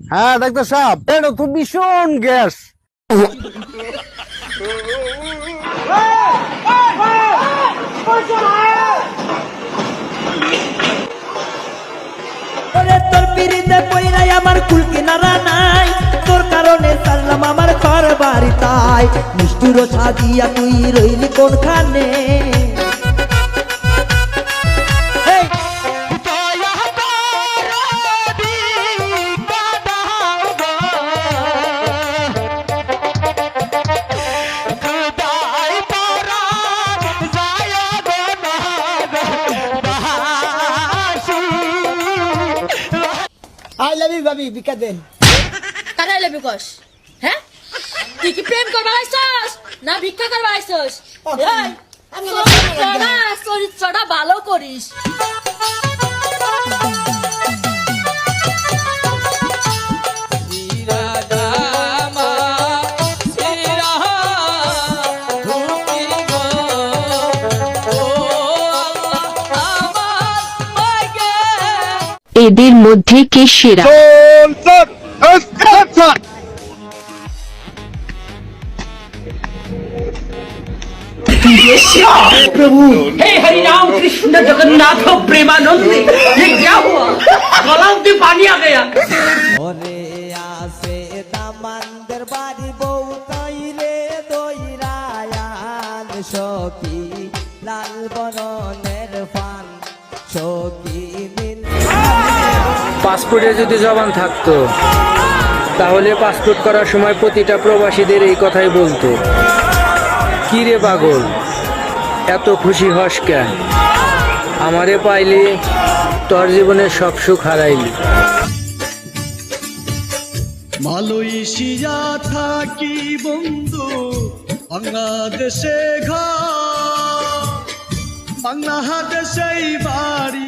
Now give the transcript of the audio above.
হ্যাঁ ডাক্তার সাহেব। এটা তো ভীষণ গ্যাস। তোর পিড়িতে পইরাই আমার কুল কিনারা নাই। তোর কারণে সারলাম আমার ঘর বাড়ি তাই। নিষ্ঠুর সাজিয়া তুই রইলি কোনখানে? লাভ ইউ ভাবি বিকা দেন কারাই লেবি কস? হ্যাঁ? তুই কি প্রেম করবা আইসস না ভিক্ষা করবা আইসস এই, চরিত্রটা ভালো করিস। এদের মধ্যে কে সেরা हे हरि राम कृष्ण जगन्नाथ प्रेमानंदी ये क्या हुआ गलाव में पानी आ गया ওরে আসে দামানদের বাড়ি বউ তাইলে দইরায়ান সখী লাল বরণের ফান সখী নীল পাসপোর্টে যদি জবান থাকতো, তাহলে পাসপোর্ট করার সময় প্রতিটা প্রবাসীদের এই কথাই বলতো, কি রে পাগল? এত খুশি হস কেন? আমারে পাইলি তোর জীবনের সব সুখ হারাইলি। মালয়েশিয়া থাকি বন্ধু, বাংলাদেশে ঘর, বাংলাদেশেই বাড়ি